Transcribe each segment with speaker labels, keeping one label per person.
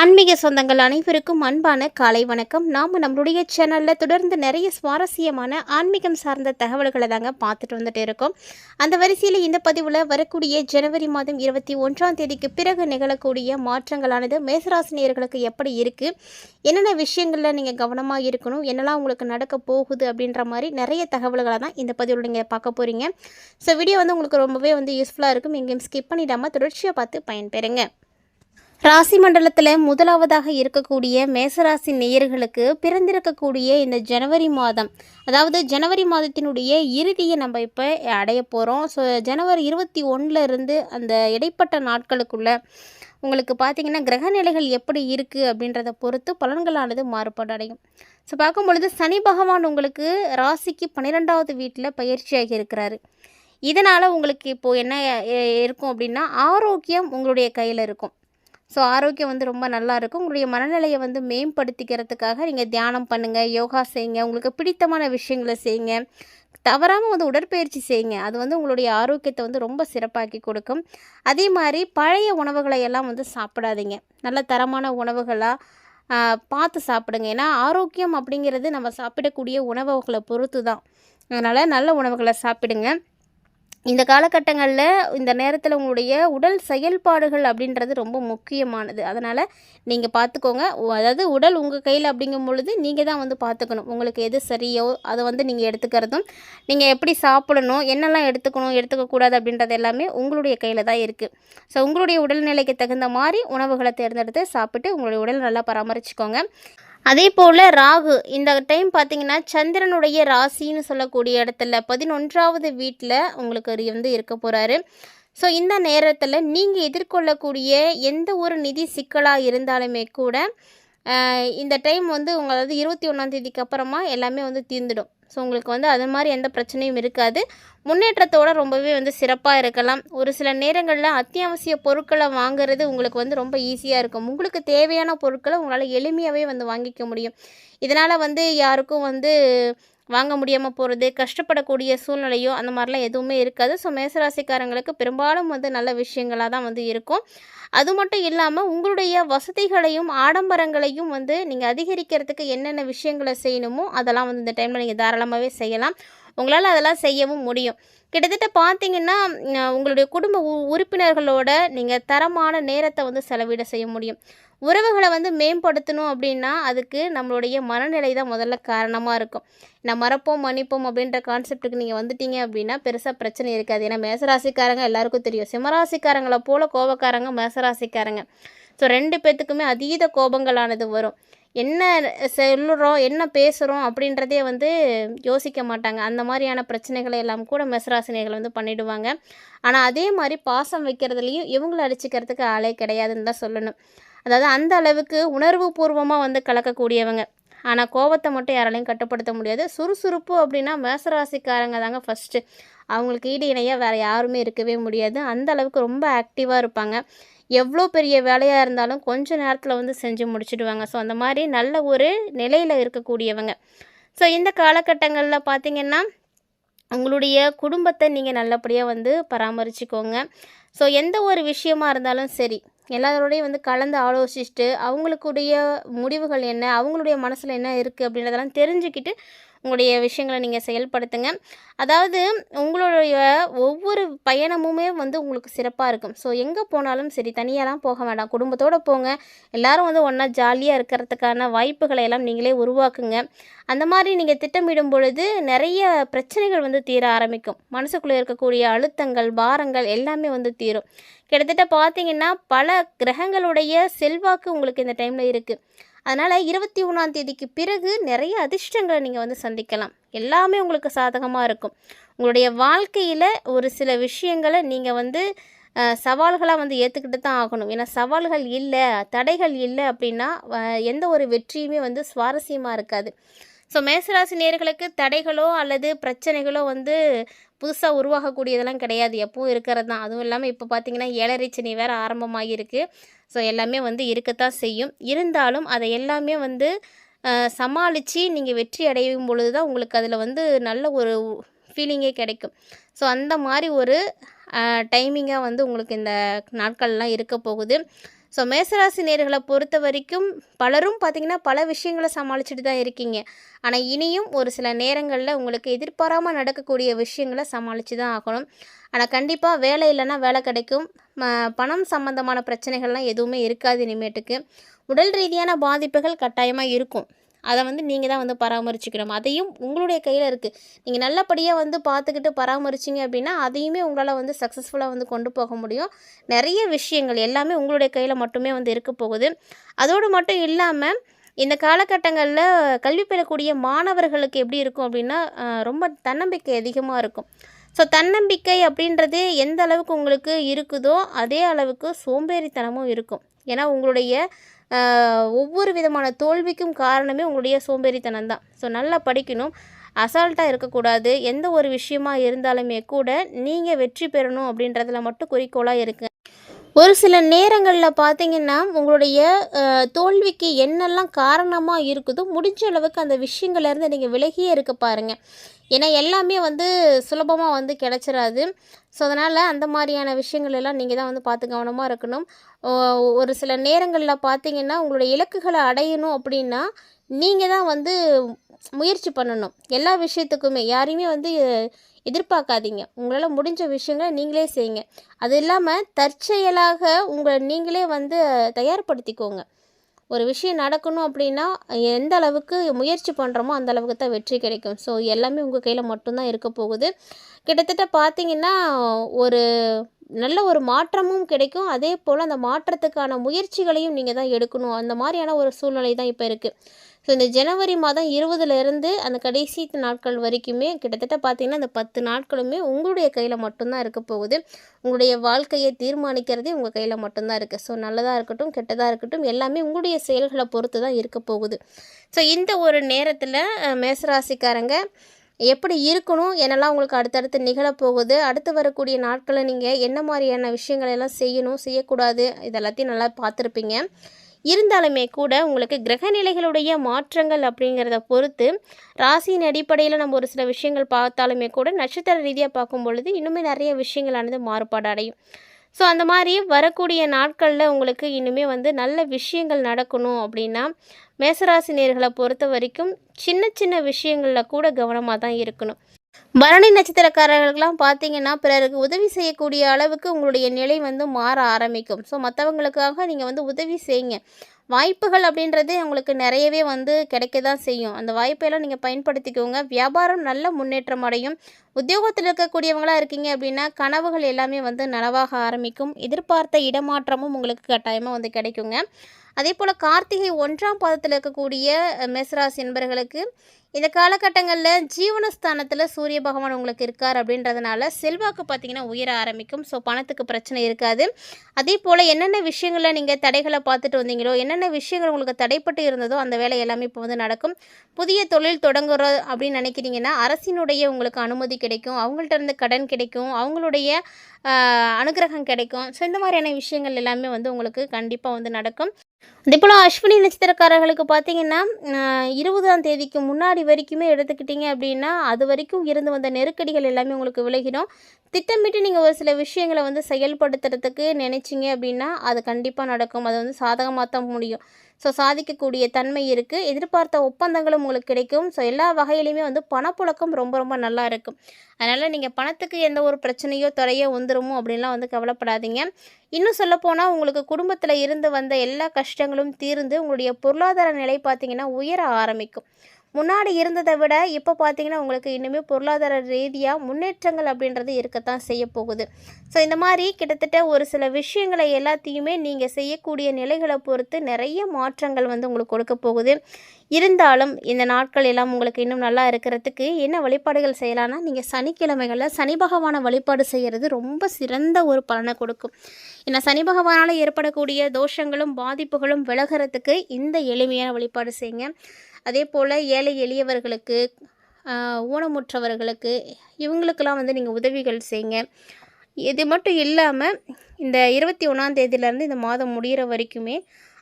Speaker 1: ஆன்மீக சொந்தங்கள் அனைவருக்கும் அன்பான காலை வணக்கம். நாம் நம்மளுடைய சேனலில் தொடர்ந்து நிறைய சுவாரஸ்யமான ஆன்மீகம் சார்ந்த தகவல்களை தாங்க பார்த்துட்டு வந்துட்டு இருக்கோம். அந்த வரிசையில் இந்த பதிவில் வரக்கூடிய ஜனவரி மாதம் இருபத்தி ஒன்றாம் தேதிக்கு பிறகு நிகழக்கூடிய மாற்றங்களானது மேசராசினியர்களுக்கு எப்படி இருக்குது என்னென்ன விஷயங்களில் நீங்கள் கவனமாக இருக்கணும்? என்னெல்லாம் உங்களுக்கு நடக்க போகுது அப்படின்ற மாதிரி நிறைய தகவல்களை தான் இந்த பதிவில் நீங்கள் பார்க்க போகிறீங்க ஸோ வீடியோ வந்து உங்களுக்கு ரொம்பவே வந்து யூஸ்ஃபுல்லாக இருக்கும். எங்கேயும் ஸ்கிப் பண்ணிடாமல் தொடர்ச்சியாக பார்த்து பயன்பெறுங்க. ராசி மண்டலத்தில் முதலாவதாக இருக்கக்கூடிய மேசராசி நேயர்களுக்கு பிறந்திருக்கக்கூடிய இந்த ஜனவரி மாதம் அதாவது ஜனவரி மாதத்தினுடைய இறுதியை நம்ம இப்போ அடைய போகிறோம் ஸோ ஜனவரி இருபத்தி ஒன்றில் இருந்து அந்த இடைப்பட்ட நாட்களுக்குள்ள உங்களுக்கு பார்த்தீங்கன்னா கிரகநிலைகள் எப்படி இருக்குது அப்படின்றத பொறுத்து பலன்களானது மாறுபாடு அடையும். ஸோ பார்க்கும் பொழுது சனி பகவான் உங்களுக்கு ராசிக்கு பன்னிரெண்டாவது வீட்டில் பயிற்சியாகி இருக்கிறாரு. இதனால் உங்களுக்கு இப்போது என்ன இருக்கும் அப்படின்னா ஆரோக்கியம் உங்களுடைய கையில் இருக்கும். ஸோ ஆரோக்கியம் வந்து ரொம்ப நல்லா இருக்கும். உங்களுடைய மனநிலையை வந்து மேம்படுத்திக்கிறதுக்காக நீங்கள் தியானம் பண்ணுங்கள் யோகா செய்யுங்க உங்களுக்கு பிடித்தமான விஷயங்களை செய்யுங்க. தவறாமல் வந்து உடற்பயிற்சி செய்யுங்க. அது வந்து உங்களுடைய ஆரோக்கியத்தை வந்து ரொம்ப சிறப்பாக்கி கொடுக்கும். அதே மாதிரி பழைய உணவுகளை எல்லாம் வந்து சாப்பிடாதீங்க. நல்ல தரமான உணவுகளாக பார்த்து சாப்பிடுங்க. ஏன்னா ஆரோக்கியம் அப்படிங்கிறது நம்ம சாப்பிடக்கூடிய உணவுகளை பொறுத்து தான் அதனால் நல்ல உணவுகளை சாப்பிடுங்க. இந்த காலகட்டங்களில் இந்த நேரத்தில் உங்களுடைய உடல் செயல்பாடுகள் அப்படின்றது ரொம்ப முக்கியமானது. அதனால் நீங்கள் பார்த்துக்கோங்க அதாவது உடல் உங்கள் கையில் அப்படிங்கும் பொழுது நீங்கள் தான் வந்து பார்த்துக்கணும் உங்களுக்கு எது சரியோ அதை வந்து நீங்கள் எடுத்துக்கிறதும் நீங்கள் எப்படி சாப்பிடணும் என்னெல்லாம் எடுத்துக்கணும் எடுத்துக்கக்கூடாது அப்படின்றது எல்லாமே உங்களுடைய கையில் தான் இருக்குது ஸோ உங்களுடைய உடல்நிலைக்கு தகுந்த மாதிரி உணவுகளை தேர்ந்தெடுத்து சாப்பிட்டு உங்களுடைய உடல் நல்லா பராமரிச்சுக்கோங்க. அதே போல் ராகு இந்த டைம் பார்த்தீங்கன்னா சந்திரனுடைய ராசின்னு சொல்லக்கூடிய இடத்துல பதினொன்றாவது வீட்டில் உங்களுக்கு வந்து இருக்க போகிறாரு ஸோ இந்த நேரத்தில் நீங்கள் எதிர்கொள்ளக்கூடிய எந்த ஒரு நிதி சிக்கலாக இருந்தாலுமே கூட இந்த டைம் வந்து உங்களது இருபத்தி ஒன்றாந்தேதிக்கு அப்புறமா எல்லாமே வந்து தீர்ந்துடும். ஸோ உங்களுக்கு வந்து அது மாதிரி எந்த பிரச்சனையும் இருக்காது. முன்னேற்றத்தோட ரொம்பவே வந்து சிறப்பாக இருக்கலாம். ஒரு சில நேரங்களில் அத்தியாவசிய பொருட்களை வாங்குறது உங்களுக்கு வந்து ரொம்ப ஈஸியாக இருக்கும். உங்களுக்கு தேவையான பொருட்களை உங்களால் எளிமையாகவே வந்து வாங்கிக்க முடியும். இதனால் வந்து யாருக்கும் வந்து வாங்க முடியாமல் போகிறது கஷ்டப்படக்கூடிய சூழ்நிலையோ அந்த மாதிரிலாம் எதுவுமே இருக்காது. ஸோ மேசராசிக்காரங்களுக்கு பெரும்பாலும் வந்து நல்ல விஷயங்களாக தான் வந்து இருக்கும். அது மட்டும் இல்லாமல் உங்களுடைய வசதிகளையும் ஆடம்பரங்களையும் வந்து நீங்கள் அதிகரிக்கிறதுக்கு என்னென்ன விஷயங்களை செய்யணுமோ அதெல்லாம் வந்து இந்த டைமில் நீங்கள் தாராளமாகவே செய்யலாம். உங்களால் அதெல்லாம் செய்யவும் முடியும். கிட்டத்தட்ட பார்த்தீங்கன்னா உங்களுடைய குடும்ப உ- உறுப்பினர்களோட நீங்கள் தரமான நேரத்தை வந்து செலவிட செய்ய முடியும். உறவுகளை வந்து மேம்படுத்தணும் அப்படின்னா அதுக்கு நம்மளுடைய மனநிலை தான் முதல்ல காரணமாக இருக்கும். நான் மறப்போம் மன்னிப்போம் அப்படின்ற கான்செப்ட்டுக்கு நீங்கள் வந்துட்டீங்க அப்படின்னா பெருசாக பிரச்சனை இருக்காது. ஏன்னா மேசராசிக்காரங்க எல்லாருக்கும் தெரியும். சிம்மராசிக்காரங்களை போல கோபக்காரங்க மேசராசிக்காரங்க. ஸோ ரெண்டு பேர்த்துக்குமே அதீத கோபங்களானது வரும். என்ன சொல்லுறோம் என்ன பேசுகிறோம் அப்படின்றதே வந்து யோசிக்க மாட்டாங்க. அந்த மாதிரியான பிரச்சனைகளை எல்லாம் கூட மெசராசினியர்கள் வந்து பண்ணிடுவாங்க. ஆனால் அதே மாதிரி பாசம் வைக்கிறதுலையும் இவங்களை அடிச்சுக்கிறதுக்கு ஆளே கிடையாதுன்னு தான் சொல்லணும். அதாவது அந்த அளவுக்கு உணர்வு பூர்வமாக வந்து கலக்கக்கூடியவங்க. ஆனால் கோவத்தை மட்டும் யாராலையும் கட்டுப்படுத்த முடியாது. சுறுசுறுப்பு அப்படின்னா மேசராசிக்காரங்க தாங்க ஃபஸ்ட்டு அவங்களுக்கு ஈடு இணையாக வேறு யாருமே இருக்கவே முடியாது. அந்த அளவுக்கு ரொம்ப ஆக்டிவாக இருப்பாங்க. எவ்வளோ பெரிய வேலையாக இருந்தாலும் கொஞ்சம் நேரத்தில் வந்து செஞ்சு முடிச்சிடுவாங்க. ஸோ அந்த மாதிரி நல்ல ஒரு நிலையில் இருக்கக்கூடியவங்க. ஸோ இந்த காலகட்டங்களில் பார்த்தீங்கன்னா உங்களுடைய குடும்பத்தை நீங்கள் நல்லபடியாக வந்து பராமரிச்சுக்கோங்க. ஸோ எந்த ஒரு விஷயமா இருந்தாலும் சரி எல்லாரோடையும் வந்து கலந்து ஆலோசிச்சுட்டு அவங்களுக்குடைய முடிவுகள் என்ன அவங்களுடைய மனசில் என்ன இருக்குது அப்படின்றதெல்லாம் தெரிஞ்சுக்கிட்டு உங்களுடைய விஷயங்களை நீங்கள் செயல்படுத்துங்க. அதாவது உங்களுடைய ஒவ்வொரு பயணமுமே வந்து உங்களுக்கு சிறப்பாக இருக்கும். ஸோ எங்கே போனாலும் சரி தனியாலாம் போக வேண்டாம். குடும்பத்தோடு போங்க. எல்லோரும் வந்து ஒன்றா ஜாலியாக இருக்கிறதுக்கான வாய்ப்புகளை எல்லாம் நீங்களே உருவாக்குங்க. அந்த மாதிரி நீங்கள் திட்டமிடும் பொழுது நிறைய பிரச்சனைகள் வந்து தீர ஆரம்பிக்கும். மனசுக்குள்ளே இருக்கக்கூடிய அழுத்தங்கள் பாரங்கள் எல்லாமே வந்து தீரும். கிட்டத்தட்ட பார்த்தீங்கன்னா பல கிரகங்களுடைய செல்வாக்கு உங்களுக்கு இந்த டைமில் இருக்குது அதனால் இருபத்தி ஒன்றாம் தேதிக்கு பிறகு நிறைய அதிர்ஷ்டங்களை நீங்கள் வந்து சந்திக்கலாம். எல்லாமே உங்களுக்கு சாதகமாக இருக்கும். உங்களுடைய வாழ்க்கையில் ஒரு சில விஷயங்களை நீங்கள் வந்து சவால்களாக வந்து ஏற்றுக்கிட்டு தான் ஆகணும். ஏன்னா சவால்கள் இல்லை தடைகள் இல்லை அப்படின்னா எந்த ஒரு வெற்றியுமே வந்து சுவாரஸ்யமாக இருக்காது. ஸோ மேசராசி நேர்களுக்கு தடைகளோ அல்லது பிரச்சனைகளோ வந்து புதுசாக உருவாகக்கூடியதெல்லாம் கிடையாது. எப்பவும் இருக்கிறது தான். அதுவும் இல்லாமல் இப்போ பார்த்தீங்கன்னா ஏழரை சனி வேறு ஆரம்பமாகிருக்கு ஸோ எல்லாமே வந்து இருக்கத்தான் செய்யும். இருந்தாலும் அதை எல்லாமே வந்து சமாளித்து நீங்கள் வெற்றி அடையும் பொழுது தான் உங்களுக்கு அதில் வந்து நல்ல ஒரு ஃபீலிங்கே கிடைக்கும். ஸோ அந்த மாதிரி ஒரு டைமிங்காக வந்து உங்களுக்கு இந்த நாட்கள்லாம் இருக்க போகுது. ஸோ மேசராசி நேர்களை பொறுத்த வரைக்கும் பலரும் பார்த்திங்கன்னா பல விஷயங்களை சமாளிச்சுட்டு தான் இருக்கீங்க. ஆனால் இனியும் ஒரு சில நேரங்களில் உங்களுக்கு எதிர்பாராமல் நடக்கக்கூடிய விஷயங்களை சமாளித்து தான் ஆகணும். ஆனால் கண்டிப்பாக வேலை இல்லைன்னா வேலை கிடைக்கும். பணம் சம்மந்தமான பிரச்சனைகள்லாம் எதுவுமே இருக்காது இனிமேட்டுக்கு. உடல் ரீதியான பாதிப்புகள் கட்டாயமாக இருக்கும். அதை வந்து நீங்கள் தான் வந்து பராமரிச்சுக்கணும். அதையும் உங்களுடைய கையில் இருக்குது நீங்கள் நல்லபடியாக வந்து பார்த்துக்கிட்டு பராமரிச்சிங்க அப்படின்னா அதையுமே உங்களால் வந்து சக்ஸஸ்ஃபுல்லாக வந்து கொண்டு போக முடியும். நிறைய விஷயங்கள் எல்லாமே உங்களுடைய கையில் மட்டுமே வந்து இருக்க போகுது. அதோடு மட்டும் இல்லாமல் இந்த காலகட்டங்களில் கல்வி பெறக்கூடிய மாணவர்களுக்கு எப்படி இருக்கும் அப்படின்னா ரொம்ப தன்னம்பிக்கை அதிகமாக இருக்கும். ஸோ தன்னம்பிக்கை அப்படின்றது எந்த அளவுக்கு உங்களுக்கு இருக்குதோ அதே அளவுக்கு சோம்பேறித்தனமும் இருக்கும். ஏன்னா உங்களுடைய ஒவ்வொரு விதமான தோல்விக்கும் காரணமே உங்களுடைய சோம்பேறித்தனம் தான். ஸோ நல்லா படிக்கணும். அசால்ட்டாக இருக்கக்கூடாது. எந்த ஒரு விஷயமா இருந்தாலுமே கூட நீங்கள் வெற்றி பெறணும் அப்படின்றதுல மட்டும் குறிக்கோளாக இருக்கு ஒரு சில நேரங்களில் பார்த்தீங்கன்னா உங்களுடைய தோல்விக்கு என்னெல்லாம் காரணமாக இருக்குதோ முடிஞ்ச அளவுக்கு அந்த விஷயங்கள்லேருந்து நீங்கள் விலகியே இருக்க பாருங்கள் ஏன்னா எல்லாமே வந்து சுலபமாக வந்து கிடச்சிடாது ஸோ அதனால் அந்த மாதிரியான விஷயங்கள் எல்லாம் நீங்கள் தான் வந்து பார்த்து கவனமாக இருக்கணும். ஓ- ஒரு சில நேரங்களில் பார்த்தீங்கன்னா உங்களுடைய இலக்குகளை அடையணும் அப்படின்னா நீங்கள் தான் வந்து முயற்சி பண்ணணும். எல்லா விஷயத்துக்குமே யாரையுமே வந்து எதிர்பார்க்காதீங்க. உங்களால் முடிஞ்ச விஷயங்களை நீங்களே செய்யுங்க. அது இல்லாமல் தற்செயலாக உங்களை நீங்களே வந்து தயார்படுத்திக்கோங்க. ஒரு விஷயம் நடக்கணும் அப்படின்னா எந்த அளவுக்கு முயற்சி பண்ணுறோமோ அந்த அளவுக்கு தான் வெற்றி கிடைக்கும். ஸோ எல்லாமே உங்கள் கையில் மட்டும்தான் இருக்க போகுது. கிட்டத்தட்ட பார்த்தீங்கன்னா ஒரு நல்ல ஒரு மாற்றமும் கிடைக்கும். அதே போல் அந்த மாற்றத்துக்கான முயற்சிகளையும் நீங்கள் தான் எடுக்கணும். அந்த மாதிரியான ஒரு சூழ்நிலை தான் இப்போ இருக்குது ஸோ இந்த ஜனவரி மாதம் இருபதுலேருந்து அந்த கடைசி நாட்கள் வரைக்குமே கிட்டத்தட்ட பார்த்தீங்கன்னா இந்த பத்து நாட்களுமே உங்களுடைய கையில் மட்டும்தான் இருக்க போகுது. உங்களுடைய வாழ்க்கையை தீர்மானிக்கிறதே உங்கள் கையில் மட்டும்தான் இருக்குது ஸோ நல்லதாக இருக்கட்டும் கெட்டதாக இருக்கட்டும் எல்லாமே உங்களுடைய செயல்களை பொறுத்து தான் இருக்க போகுது. ஸோ இந்த ஒரு நேரத்தில் மேசராசிக்காரங்க எப்படி இருக்கணும்? என்னெல்லாம் உங்களுக்கு அடுத்தடுத்து நிகழப்போகுது? அடுத்து வரக்கூடிய நாட்களில் நீங்கள் என்ன மாதிரியான விஷயங்கள் எல்லாம் செய்யணும்? செய்யக்கூடாது? இதெல்லாத்தையும் நல்லா பார்த்துருப்பீங்க. இருந்தாலுமே கூட உங்களுக்கு கிரகநிலைகளுடைய மாற்றங்கள் அப்படிங்கிறத பொறுத்து ராசியின் அடிப்படையில் நம்ம ஒரு சில விஷயங்கள் பார்த்தாலுமே கூட நட்சத்திர ரீதியாக பார்க்கும் பொழுது இன்னுமே நிறைய விஷயங்களானது மாறுபாடு அடையும் ஸோ அந்த மாதிரி வரக்கூடிய நாட்களில் உங்களுக்கு இனிமே வந்து நல்ல விஷயங்கள் நடக்கணும் அப்படின்னா மேசராசினியர்களை பொறுத்த வரைக்கும் சின்ன சின்ன விஷயங்களில் கூட கவனமாக தான் இருக்கணும். பரணி நட்சத்திரக்காரர்களுக்கெல்லாம் பார்த்தீங்கன்னா பிறருக்கு உதவி செய்யக்கூடிய அளவுக்கு உங்களுடைய நிலை வந்து மாற ஆரம்பிக்கும். ஸோ மற்றவங்களுக்காக நீங்கள் வந்து உதவி செய்யுங்க. வாய்ப்புகள் அப்படின்றது உங்களுக்கு நிறையவே வந்து கிடைக்க தான் செய்யும். அந்த வாய்ப்பெல்லாம் நீங்கள் பயன்படுத்திக்கோங்க. வியாபாரம் நல்ல முன்னேற்றம் அடையும். உத்தியோகத்தில் இருக்கக்கூடியவங்களாக இருக்கீங்க அப்படின்னா கனவுகள் எல்லாமே வந்து நனவாக ஆரம்பிக்கும். எதிர்பார்த்த இடமாற்றமும் உங்களுக்கு கட்டாயமாக வந்து கிடைக்குங்க. அதே போல் கார்த்திகை ஒன்றாம் பாதத்தில் இருக்கக்கூடிய மெஸ்ராஸ் மேசராசி என்பர்களுக்கு இந்த காலகட்டங்களில் ஜீவனஸ்தானத்தில் சூரிய பகவான் உங்களுக்கு இருக்கார் அப்படின்றதுனால செல்வாக்கு பார்த்தீங்கன்னா உயர ஆரம்பிக்கும். ஸோ பணத்துக்கு பிரச்சனை இருக்காது. அதே போல் என்னென்ன விஷயங்களில் நீங்கள் தடைகளை பார்த்துட்டு வந்தீங்களோ என்னென்ன விஷயங்கள் உங்களுக்கு தடைப்பட்டு இருந்ததோ அந்த வேலை எல்லாமே இப்போ வந்து நடக்கும். புதிய தொழில் தொடங்குறோம் அப்படின்னு நினைக்கிறீங்கன்னா அரசினுடைய உங்களுக்கு அனுமதி கிடைக்கும் அவங்கள்ட்ட இருந்து கடன் கிடைக்கும் அவங்களுடைய அனுகிரகம் கிடைக்கும். ஸோ இந்த மாதிரியான விஷயங்கள் எல்லாமே வந்து உங்களுக்கு கண்டிப்பாக வந்து நடக்கும். அதே போல் அஸ்வினி நட்சத்திரக்காரர்களுக்கு பார்த்தீங்கன்னா இருபதாம் தேதிக்கு முன்னாடி வரைக்குமே எடுத்துக்கிட்டீங்க அப்படின்னா அது வரைக்கும் இருந்து வந்த நெருக்கடிகள் எல்லாமே உங்களுக்கு விலகிடும். திட்டமிட்டு நீங்கள் ஒரு சில விஷயங்களை வந்து செயல்படுத்துறதுக்கு நினைச்சிங்க அப்படின்னா அது கண்டிப்பாக நடக்கும். அது வந்து சாதகமாக தான் முடியும். ஸோ சாதிக்கக்கூடிய தன்மை இருக்குது எதிர்பார்த்த ஒப்பந்தங்களும் உங்களுக்கு கிடைக்கும். ஸோ எல்லா வகையிலையுமே வந்து பணப்புழக்கம் ரொம்ப ரொம்ப நல்லா இருக்கும். அதனால் நீங்கள் பணத்துக்கு எந்த ஒரு பிரச்சனையோ துறையோ வந்துருமோ அப்படின்லாம் வந்து கவலைப்படாதீங்க. இன்னும் சொல்லப்போனால் உங்களுக்கு குடும்பத்தில் இருந்து வந்த எல்லா கஷ்டங்களும் தீர்ந்து உங்களுடைய பொருளாதார நிலை பார்த்திங்கன்னா உயர ஆரம்பிக்கும். முன்னாடி இருந்ததை விட இப்போ பார்த்தீங்கன்னா உங்களுக்கு இன்னுமே பொருளாதார ரீதியாக முன்னேற்றங்கள் அப்படின்றது இருக்கத்தான் செய்ய போகுது. ஸோ இந்த மாதிரி கிட்டத்தட்ட ஒரு சில விஷயங்களை எல்லாத்தையுமே நீங்கள் செய்யக்கூடிய நிலைகளை பொறுத்து நிறைய மாற்றங்கள் வந்து உங்களுக்கு கொடுக்க போகுது. இருந்தாலும் இந்த நாட்கள் எல்லாம் உங்களுக்கு இன்னும் நல்லா இருக்கிறதுக்கு என்ன வழிபாடுகள் செய்யலாம்னா நீங்கள் சனிக்கிழமைகளில் சனி பகவானை வழிபாடு செய்கிறது ரொம்ப சிறந்த ஒரு பலனை கொடுக்கும். ஏன்னா சனி பகவானால் ஏற்படக்கூடிய தோஷங்களும் பாதிப்புகளும் விலகிறதுக்கு இந்த எளிமையான வழிபாடு செய்யுங்க. அதே போல் ஏழை எளியவர்களுக்கு ஊனமுற்றவர்களுக்கு இவங்களுக்கெல்லாம் வந்து நீங்கள் உதவிகள் செய்யுங்க இது மட்டும் இல்லாமல் இந்த இருபத்தி ஒன்றாம் தேதியிலேருந்து இந்த மாதம் முடிகிற வரைக்குமே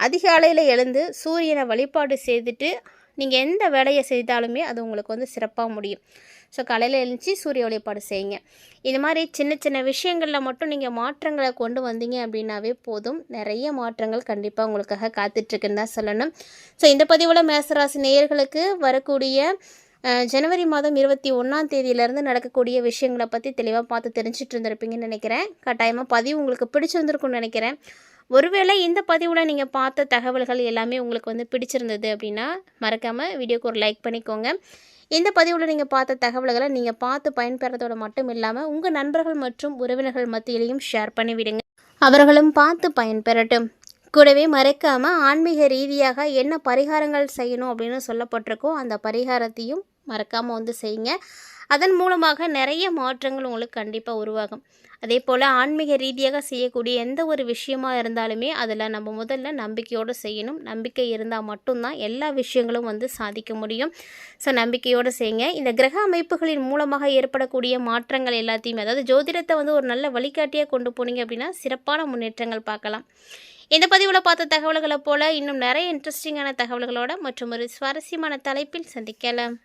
Speaker 1: அதிகாலையில் எழுந்து சூரியனை வழிபாடு செய்துட்டு நீங்கள் எந்த வேலையை செய்தாலுமே அது உங்களுக்கு வந்து சிறப்பாக முடியும். ஸோ காலையில் எழுந்துச்சி சூரிய வழிபாடு செய்யுங்க. இது மாதிரி சின்ன சின்ன விஷயங்களில் மட்டும் நீங்கள் மாற்றங்களை கொண்டு வந்தீங்க அப்படின்னாவே போதும். நிறைய மாற்றங்கள் கண்டிப்பாக உங்களுக்காக காத்துட்ருக்குன்னு தான் சொல்லணும். ஸோ இந்த பதிவில் மேசராசி நேயர்களுக்கு வரக்கூடிய ஜனவரி மாதம் இருபத்தி ஒன்றாம் தேதியிலேருந்து நடக்கக்கூடிய விஷயங்களை பற்றி தெளிவாக பார்த்து தெரிஞ்சிட்டு இருந்திருப்பீங்கன்னு நினைக்கிறேன். கட்டாயமாக பதிவு உங்களுக்கு பிடிச்சிருந்துருக்குன்னு நினைக்கிறேன். ஒருவேளை இந்த பதிவில் நீங்கள் பார்த்த தகவல்கள் எல்லாமே உங்களுக்கு வந்து பிடிச்சிருந்தது அப்படின்னா மறக்காமல் வீடியோக்கு ஒரு லைக் பண்ணிக்கோங்க. இந்த பதிவில் நீங்கள் பார்த்த தகவல்களை நீங்கள் பார்த்து பயன்பெறதோடு மட்டும் இல்லாமல் உங்கள் நண்பர்கள் மற்றும் உறவினர்கள் மத்தியிலையும் ஷேர் பண்ணிவிடுங்க. அவர்களும் பார்த்து பயன்பெறட்டும். கூடவே மறைக்காமல் ஆன்மீக ரீதியாக என்ன பரிகாரங்கள் செய்யணும் அப்படின்னு சொல்லப்பட்டிருக்கோ அந்த பரிகாரத்தையும் மறக்காமல் வந்து செய்யுங்க. அதன் மூலமாக நிறைய மாற்றங்கள் உங்களுக்கு கண்டிப்பாக உருவாகும். அதே போல் ஆன்மீக ரீதியாக செய்யக்கூடிய எந்த ஒரு விஷயமாக இருந்தாலுமே அதில் நம்ம முதல்ல நம்பிக்கையோடு செய்யணும். நம்பிக்கை இருந்தால் மட்டும்தான் எல்லா விஷயங்களும் வந்து சாதிக்க முடியும். ஸோ நம்பிக்கையோடு செய்யுங்க. இந்த கிரக அமைப்புகளின் மூலமாக ஏற்படக்கூடிய மாற்றங்கள் எல்லாத்தையுமே அதாவது ஜோதிடத்தை வந்து ஒரு நல்ல வழிகாட்டியாக கொண்டு போனீங்க அப்படின்னா சிறப்பான முன்னேற்றங்கள் பார்க்கலாம். இந்த பதிவில் பார்த்த தகவல்களை போல் இன்னும் நிறைய இன்ட்ரெஸ்டிங்கான தகவல்களோட மற்றும் ஒரு சுவாரஸ்யமான தலைப்பில் சந்திக்கலாம்.